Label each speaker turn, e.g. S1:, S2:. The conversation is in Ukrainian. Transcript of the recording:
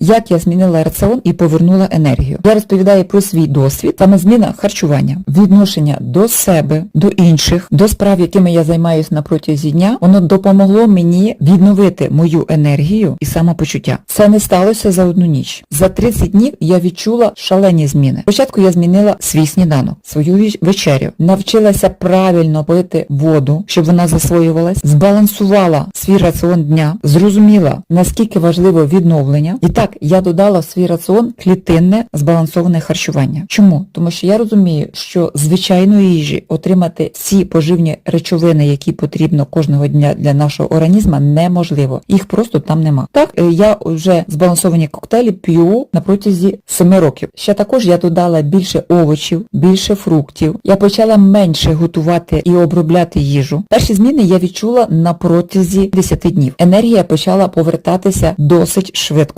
S1: Як я змінила раціон і повернула енергію? Я розповідаю про свій досвід, саме зміна харчування, відношення до себе, до інших, до справ, якими я займаюся на протязі дня, воно допомогло мені відновити мою енергію і самопочуття. Це не сталося за одну ніч. За 30 днів я відчула шалені зміни. Спочатку я змінила свій сніданок, свою вечерю, навчилася правильно пити воду, щоб вона засвоювалась, збалансувала свій раціон дня, зрозуміла, наскільки важливо відновлення. І так, я додала в свій раціон клітинне збалансоване харчування. Чому? Тому що я розумію, що звичайної їжі отримати всі поживні речовини, які потрібно кожного дня для нашого організму, неможливо. Їх просто там нема. Так, е, я вже збалансовані коктейлі п'ю на протязі 7 років. Ще також я додала більше овочів, більше фруктів. Я почала менше готувати і обробляти їжу. Перші зміни я відчула на протязі 10 днів. Енергія почала повертатися досить швидко.